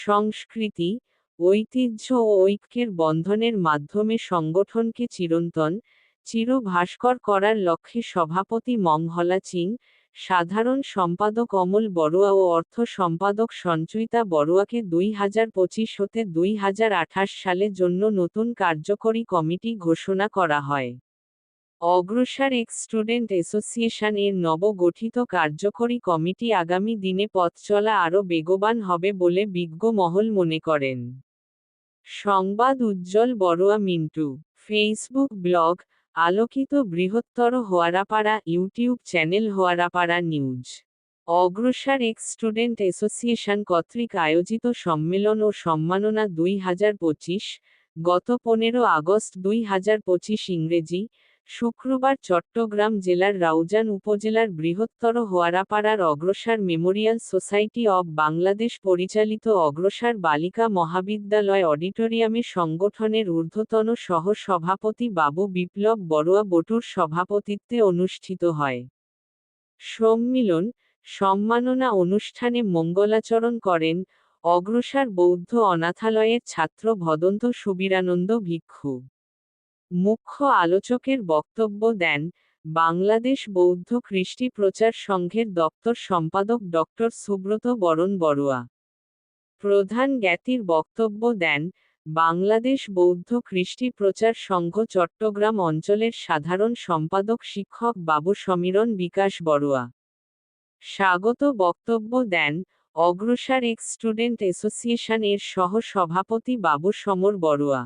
সংস্কৃতি, ঐতিহ্য ও ঐক্যের বন্ধনের মাধ্যমে সংগঠনকে চিরন্তন, চিরভাস্কর করার লক্ষ্যে সভাপতি মংহলা চিং সাধারণ সম্পাদক অমল বড়ুয়া ও অর্থ সম্পাদক সঞ্চয়িতা বড়ুয়াকে দুই হাজার পঁচিশ হতে দুই হাজার আঠাশ সালের জন্য নতুন কার্যকরী কমিটি ঘোষণা করা হয়। অগ্রসর এক্স স্টুডেন্ট অ্যাসোসিয়েশন এর নবগঠিত কার্যকরী কমিটি আগামী দিনে পথ চলা আরও বেগবান হবে বলে বিজ্ঞ মহল মনে করেন। সংবাদ উজ্জ্বল বড়ুয়া মিন্টু, ফেসবুক ব্লগ, আলোকিত বৃহত্তর Hoarapara, YouTube channel Hoarapara news. অগ্রসর এক্স স্টুডেন্ট অ্যাসোসিয়েশন কর্তৃক আয়োজিত সম্মেলন ও সম্মাননা দুই হাজার পঁচিশ, গত পনেরো আগস্ট দুই হাজার পঁচিশ ইংরেজি শুক্রবার চট্টগ্রাম জেলার রাউজান উপজেলার বৃহত্তর হোয়ারাপাড়ার অগ্রসর মেমোরিয়াল সোসাইটি অব বাংলাদেশ পরিচালিত অগ্রসর বালিকা মহাবিদ্যালয় অডিটোরিয়ামে সংগঠনের ঊর্ধ্বতন সহ সভাপতি বাবু বিপ্লব বড়ুয়া বটুর সভাপতিত্বে অনুষ্ঠিত হয়। সম্মিলন, সম্মাননা অনুষ্ঠানে মঙ্গলাচরণ করেন অগ্রসর বৌদ্ধ অনাথালয়ের ছাত্র ভদন্ত সুবীরানন্দ ভিক্ষু। মুখ্য আলোচকের বক্তব্য দেন বাংলাদেশ বৌদ্ধ কৃষ্টি প্রচার সংঘের দপ্তর সম্পাদক ডক্টর সুব্রত বরণ বড়ুয়া। প্রধান জ্ঞাতির বক্তব্য দেন বাংলাদেশ বৌদ্ধ কৃষ্টি প্রচার সংঘ চট্টগ্রাম অঞ্চলের সাধারণ সম্পাদক শিক্ষক বাবু সমীরণ বিকাশ বড়ুয়া। স্বাগত বক্তব্য দেন অগ্রসর এক্স স্টুডেন্ট অ্যাসোসিয়েশন এর সহ সভাপতি বাবু সমর বড়ুয়া।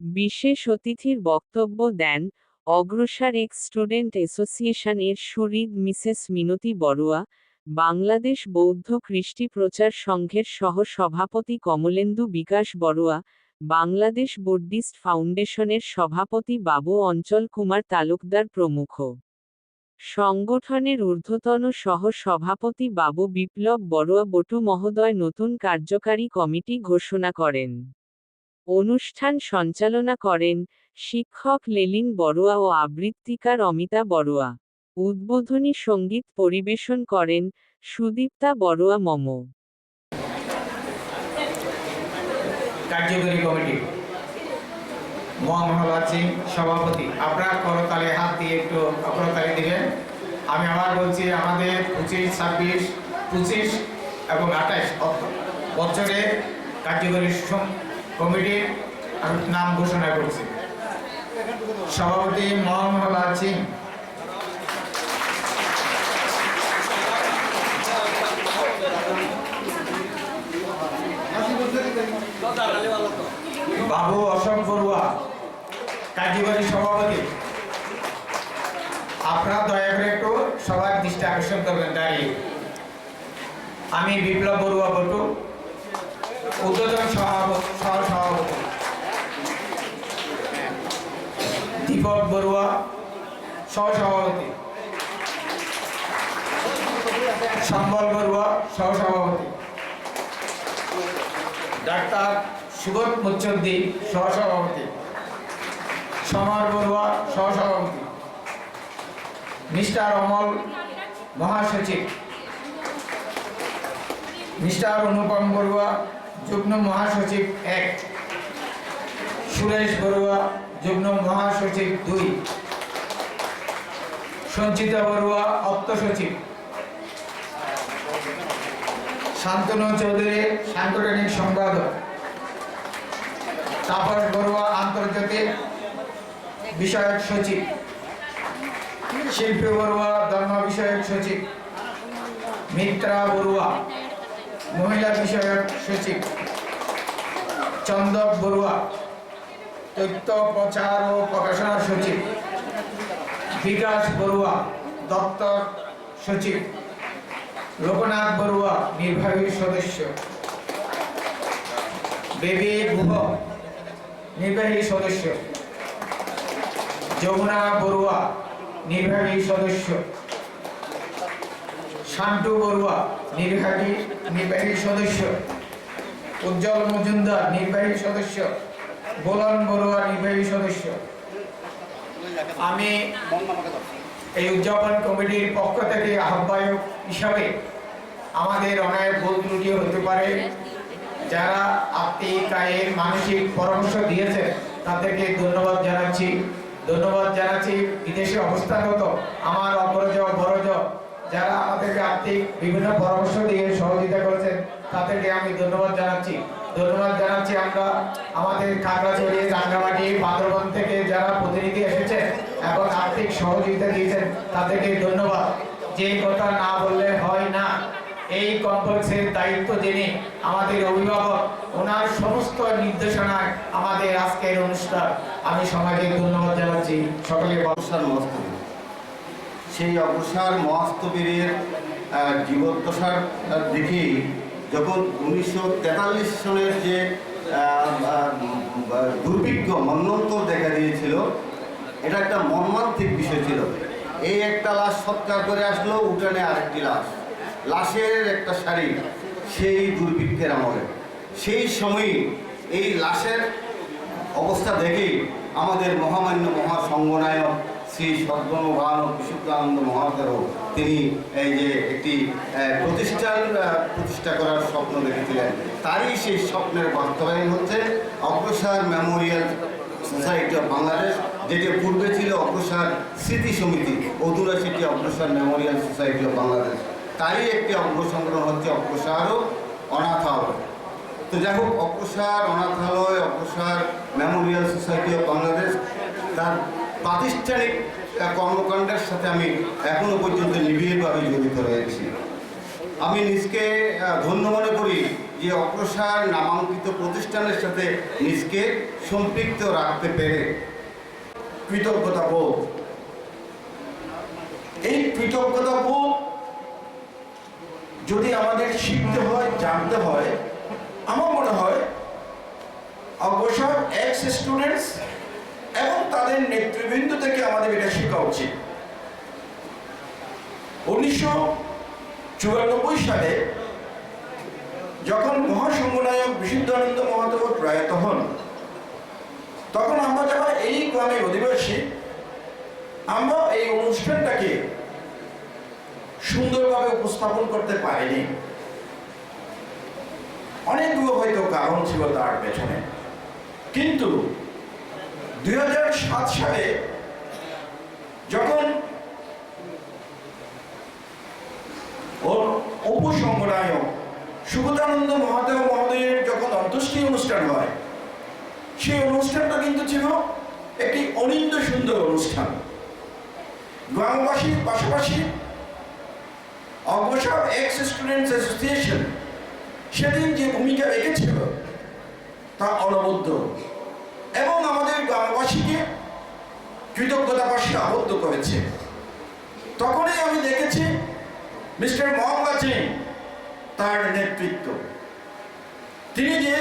বিশেষ অতিথির বক্তব্য দেন অগ্রসর এক্স স্টুডেন্ট অ্যাসোসিয়েশন এর শরীদ মিসেস মিনতি বড়ুয়া, বাংলাদেশ বৌদ্ধ কৃষ্টি প্রচার সংঘের সহ সভাপতি কমলেন্দু বিকাশ বড়ুয়া, বাংলাদেশ বুদ্ধিস্ট ফাউন্ডেশনের সভাপতি বাবু অঞ্চল কুমার তালুকদার প্রমুখ। সংগঠনের ঊর্ধ্বতন সহ সভাপতি বাবু বিপ্লব বড়ুয়া বটু মহোদয় নতুন কার্যকারী কমিটি ঘোষণা করেন। অনুষ্ঠান সঞ্চালনা করেন শিক্ষক লেলিন বড়ুয়া ও আবৃত্তিকার অমিতা বড়ুয়া। উদ্বোধনী সংগীত পরিবেশন করেন সুদীপ্তা বড়ুয়া মম। কার্যকরী কমিটি। সভাপতি, আপনারা করতালে হাত দিয়ে একটু দিবেন। আমি আবার বলছি, আমাদের পঁচিশ, ছাব্বিশ, পঁচিশ এবং আঠাশ বছরে কার্যকরী কমিটির নাম ঘোষণা করছি। সভাপতি মোহাম্মদ সিং বাবু অশোক বড়ুয়া কার্যকরী সভাপতি। আপনারা দয়া করে একটু সবার দৃষ্টি আকর্ষণ করবেন দাঁড়িয়ে। আমি বিপ্লব বড়ুয়া বটু। উদ্বোধন সভাপতি দীপক বড়ুয়া সহ সভাপতি সম্বল বড়ুয়া সহ সভাপতি ডাক্তার সুবোধ মুচ্ছদ্দি সহসভাপতি। সমর বড়ুয়া, সহসভাপতি। মিস্টার অমল মহাসচিব। মিস্টার অনুপম বড়ুয়া যুগ্ম মহাসচিব এক। সুরেশ বড়ুয়া, যুগ্ম মহাসচিব দুই। সঞ্চিতা বড়ুয়া অর্থ সচিব। শান্তনু চৌধুরী, সাংগঠনিক সম্পাদক। তাপস বড়ুয়া, আন্তর্জাতিক বিষয়ক সচিব। শিল্পী বড়ুয়া, ধর্ম বিষয়ক সচিব। মিত্রা বড়ুয়া। মহিলা বিষয়ক সচিব চন্দক বড়ুয়া, তথ্য, প্রচার ও প্রকাশনা সচিব বিকাশ বড়ুয়া, দপ্তর সচিব লোকনাথ বড়ুয়া, নির্বাহী সদস্য বেবি গুহ, নির্বাহী সদস্য যমুনা বড়ুয়া, নির্বাহী সদস্য শান্টু বড়ুয়া নির্বাহী নির্বাহী সদস্য। উজ্জ্বল মজুমদার, নির্বাহী সদস্য। বোলন বড়ুয়া, নির্বাহী সদস্য। আমি এই উদযাপন কমিটির পক্ষ থেকে আহ্বায়ক হিসাবে আমাদের অনেক ভুল ত্রুটি হতে পারে। যারা আত্মিক আয়ের মানসিক পরামর্শ দিয়েছেন, তাদেরকে ধন্যবাদ জানাচ্ছি। ধন্যবাদ জানাচ্ছি বিদেশে অবস্থানরত আমার অগ্রজ বড়জ যারা আমাদেরকে আর্থিক বিভিন্ন পরামর্শ দিয়ে সহযোগিতা করেছেন, তাদেরকে আমি ধন্যবাদ জানাচ্ছি। ধন্যবাদ জানাচ্ছি আমরা আমাদের খাগড়াছড়ি, রাঙ্গামাটি বান্দরবন থেকে যারা প্রতিনিধি এসেছেন এবং আর্থিক সহযোগিতা দিয়েছেন, তাদেরকে ধন্যবাদ। যে কথা না বললে হয় না। এই কমপ্লেক্সের দায়িত্ব যিনি আমাদের অভিভাবক, ওনার সমস্ত নির্দেশনায় আমাদের আজকের অনুষ্ঠান। আমি সবাইকে ধন্যবাদ জানাচ্ছি। সকলে অগ্রসর মহাস্তবীর সেই অগ্রসর মহাস্তবীরের জীবদ্দশার দেখেই যখন উনিশশো সনের যে দুর্ভিক্ষ মন্বন্তর দেখা দিয়েছিল, এটা একটা মর্মান্তিক বিষয় ছিল। এই একটা লাশ সৎকার করে আসলো, উঠানে আরেকটি লাশ। লাশের একটা শাড়ি, সেই দুর্ভিক্ষের আমলে। সেই সময়ই এই লাশের অবস্থা দেখেই আমাদের মহামান্য মহাসংগনায়ক শ্রী সদ্গণভান বিশুদ্ধানন্দ মহাদেব তিনি এই যে একটি প্রতিষ্ঠান প্রতিষ্ঠা করার স্বপ্ন দেখেছিলেন তারই সেই স্বপ্নের বাস্তবায়ন হচ্ছে অগ্রসর মেমোরিয়াল সোসাইটি অফ বাংলাদেশ, যেটি পূর্বে ছিল অগ্রসর স্মৃতি সমিতি, অধুরা সেটি অগ্রসর মেমোরিয়াল সোসাইটি অফ বাংলাদেশ। তারই একটি অগ্রসংগ্রহ হচ্ছে অগ্রসর ও অনাথালয়। তো যাই হোক, অগ্রসর অনাথালয়, অগ্রসর মেমোরিয়াল সোসাইটি অফ বাংলাদেশ, তার প্রাতিষ্ঠানিক কর্মকাণ্ডের সাথে আমি এখনও পর্যন্ত নিবিড়ভাবে জড়িত রয়েছি। আমি নিজকে ধন্য মনে করি যে অগ্রসর নামাঙ্কিত প্রতিষ্ঠানের সাথে নিজকে সম্পৃক্ত রাখতে পেরে কৃতজ্ঞতা বোধ। এই কৃতজ্ঞতা বোধ যদি আমাদের শিখতে হয়, জানতে হয়, আমার মনে হয় অবসর এক্স স্টুডেন্টস এবং তাদের নেতৃবৃন্দ থেকে আমাদের এটা শেখা উচিত। উনিশশো চুরানব্বই সালে যখন মহাসংঘনায়ক বিশুদ্ধানন্দ মহাদেব প্রয়াত হন, তখন আমরা যারা এই গ্রামের অধিবাসী, আমরা এই অনুষ্ঠানটাকে সুন্দরভাবে উপস্থাপন করতে পারিনি। অনেকগুলো হয়তো কারণ ছিল তার পেছনে। কিন্তু দুই হাজার সাত সালে যখন ওর উপসংগ্রায়ক সুগতানন্দ মহাদেব মহোদয়ের যখন অন্ত্যেষ্টি অনুষ্ঠান হয়, সেই অনুষ্ঠানটা কিন্তু ছিল একটি অনিন্দ সুন্দর অনুষ্ঠান। গ্রামবাসীর পাশাপাশি অগ্রসর এক্স স্টুডেন্টস অ্যাসোসিয়েশন সেদিন যে ভূমিকা রেখেছিল তা অনবদ্য। এবং আমাদের গ্রামবাসীকে কৃতজ্ঞতা পাশে আবদ্ধ করেছে। তখনই আমি দেখেছি মিস্টার মোহাম্মদ সিং তার নেতৃত্ব। তিনি যে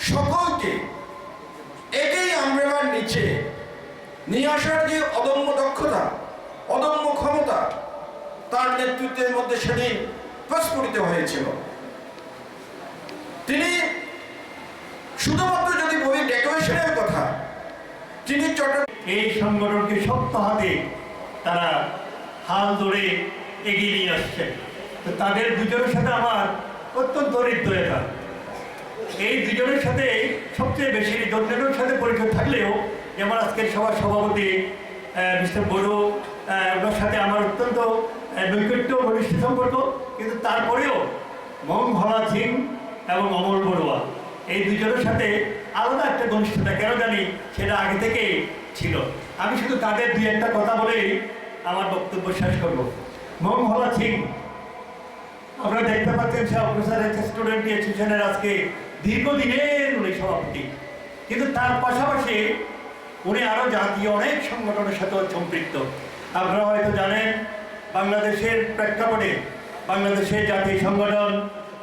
সকলকে একই আমরেলার নিচে নিয়ে আসার যে অদম্য দক্ষতা, অদম্য ক্ষমতা, তার নেতৃত্বের মধ্যে সেদিন প্রস্ফুটিত হয়েছিল। তিনি শুধুমাত্র ডেকোরেশনের কথা। তিনি এই সংগঠনকে শক্ত হাতে তারা হাল ধরে এগিয়ে নিয়ে আসছে। তো তাদের দুজনের সাথে আমার অত্যন্ত হৃদয়তা। এই দুজনের সাথে সবচেয়ে বেশি দন্ডের সাথে পরিচয় থাকলেও যেমন আজকের সভার সভাপতি মিস্টার বড়ো ওনার সাথে আমার অত্যন্ত নৈকট্য ঘনিষ্ঠ সম্পর্ক। কিন্তু তারপরেও মং ভলা সিং এবং অমল বড়ুয়া, এই দুজনের সাথে আলাদা একটা ঘনিষ্ঠতা কেন জানি সেটা আগে থেকে ছিল। আমি শুধু তাদের দুই একটা কথা বলেই আমার বক্তব্য শেষ করব। মং ভলা সিং, আপনারা দেখতে পাচ্ছেন সে অফিসার স্টুডেন্ট অ্যাসোসিয়েশনের আজকে দীর্ঘদিনের উনি সভাপতি। কিন্তু তার পাশাপাশি উনি আরও জাতীয় অনেক সংগঠনের সাথে সম্পৃক্ত। আপনারা হয়তো জানেন, বাংলাদেশের প্রেক্ষাপটে বাংলাদেশের জাতীয় সংগঠন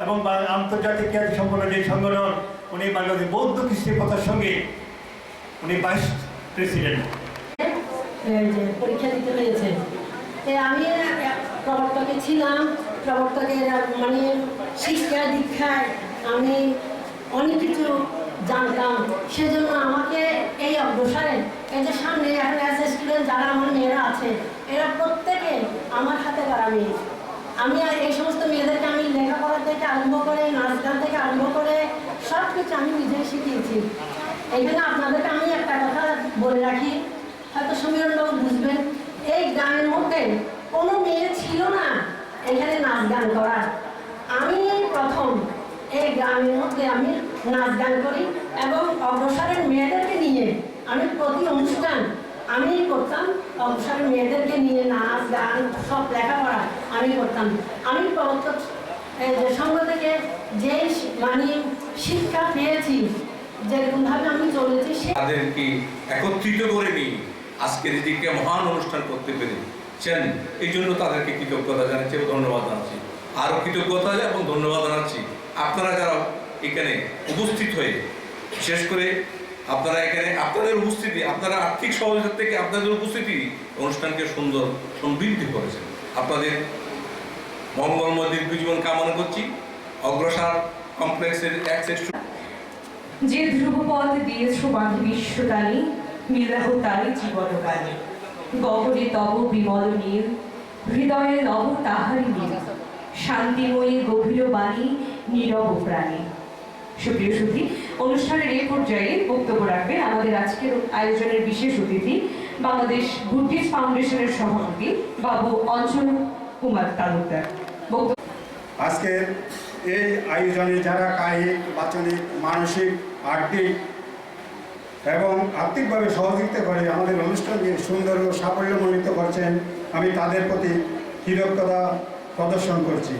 এবং আন্তর্জাতিক সম্পন্ন যে সংগঠন উনি বাংলাদেশ বৌদ্ধ খ্রিস্টের কথার সঙ্গে উনি ভাইস প্রেসিডেন্ট। পরীক্ষা দিতে আমি প্রবর্তকে ছিলাম প্রবর্তকের মানে শিক্ষা, দীক্ষায় আমি অনেক কিছু জানতাম। সেজন্য আমাকে এই অগ্রসরে, এই যে সামনে অ্যাজ স্টুডেন্ট যারা আমার মেয়েরা আছে, এরা প্রত্যেকে আমার হাতে করা মেয়ে আমি এই সমস্ত মেয়েদেরকে আমি লেখাপড়া থেকে আরম্ভ করে, নাচ গান থেকে আরম্ভ করে কিছু আমি নিজেই শিখিয়েছি। এখানে আপনাদেরকে আমি একটা কথা বলে রাখি, হয়তো সমীরণবাবু বুঝবেন, এই গানের মধ্যে কোনো মেয়ে ছিল না এখানে নাচ গান করার। আমি প্রথম এই গ্রামের মধ্যে আমি নাচ গান করি এবং অগ্রসরের মেয়েদেরকে নিয়ে আমি প্রতি অনুষ্ঠান আমি করতাম, অগ্রসরের মেয়েদেরকে নিয়ে নাচ গান সব লেখাপড়া আমি করতাম। আমি প্রবর্তক সংঘ থেকে যে মানে শিক্ষা পেয়েছি। যেরকমভাবে আমি চলেছি তাদেরকে একত্রিত করে নিয়ে আজকের এদিকে মহান অনুষ্ঠান করতে পেরেছেন এই জন্য তাদেরকে কৃতজ্ঞতা জানাচ্ছি এবং ধন্যবাদ জানাচ্ছি। আরও কৃতজ্ঞতা এবং ধন্যবাদ জানাচ্ছি। আপনারা যারা এখানে উপস্থিত হয়ে, বিশেষ করে আপনারা এখানে, আপনাদের উপস্থিতি, আপনারা আর্থিক সহযোগিতা থেকে আপনাদের উপস্থিতি অনুষ্ঠানকে সুন্দর, সমৃদ্ধি করেছেন। আপনাদের মঙ্গলময় দীর্ঘ জীবন কামনা করছি। অগ্রসর কমপ্লেক্সের অ্যাক্সেস যে ধ্রুবপথ দিয়েছ বাঁধি বিশ্বকালী মিলাহ তারি জীবনকালী। গহরে তব বিমল নীল হৃদয়ে নব তাহারি নীল। শান্তিময়ী গভীর বাণী নীরব প্রাণী। সুপ্রিয় সুধী অনুষ্ঠানের এই পর্যায়ে বক্তব্য রাখবেন আমাদের আজকের আয়োজনের বিশেষ অতিথি বাংলাদেশ বুদ্ধিস্ট ফাউন্ডেশনের সভাপতি বাবু অঞ্চল কুমার তালুকদার। বক্তব্য আজকের এই আয়োজনে যারা কায়িক, বাচনিক, মানসিক, আর্থিক এবং আর্থিকভাবে সহযোগিতা করে আমাদের অনুষ্ঠানকে সুন্দর ও সাফল্যমণ্ডিত করছেন, আমি তাদের প্রতি কৃতজ্ঞতা প্রদর্শন করছি।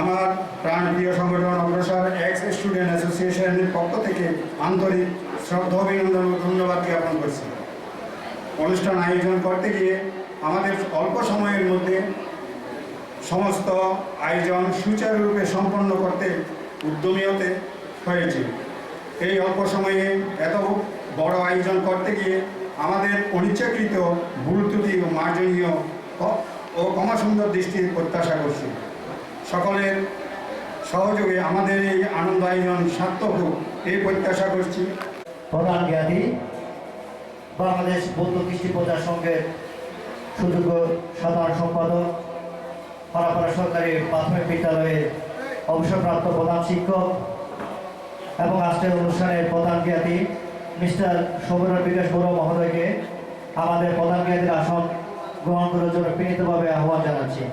আমার প্রাণপ্রিয় সংগঠন অগ্রসর এক্স স্টুডেন্ট অ্যাসোসিয়েশনের পক্ষ থেকে আন্তরিক শ্রদ্ধা, অভিনন্দন ও ধন্যবাদ জ্ঞাপন করছি। অনুষ্ঠান আয়োজন করতে গিয়ে আমাদের অল্প সময়ের মধ্যে সমস্ত আয়োজন সুচারুরূপে সম্পন্ন করতে উদ্যমী হতে হয়েছে। এই অল্প সময়ে এত বড় আয়োজন করতে গিয়ে আমাদের অনিচ্ছাকৃত ত্রুটি ও মার্জনীয় ও ক্ষমাসুন্দর দৃষ্টির প্রত্যাশা করছি। সকলের সহযোগে আমাদের এই আনন্দ আয়োজন সার্থক এই প্রত্যাশা করছি। প্রধান জ্ঞানী বাংলাদেশ বৌদ্ধ কৃষ্টি প্রচার সংঘের সুযোগ্য সরকারি প্রাথমিক বিদ্যালয়ের অবসরপ্রাপ্ত প্রধান শিক্ষক এবং আজকের অনুষ্ঠানের প্রধান জ্ঞাতি মিস্টার সৌম্য বিকাশ বড় মহোদয়কে আমাদের প্রধান জ্ঞাতির আসন গ্রহণ করার জন্য প্রীতভাবে আহ্বান জানাচ্ছি।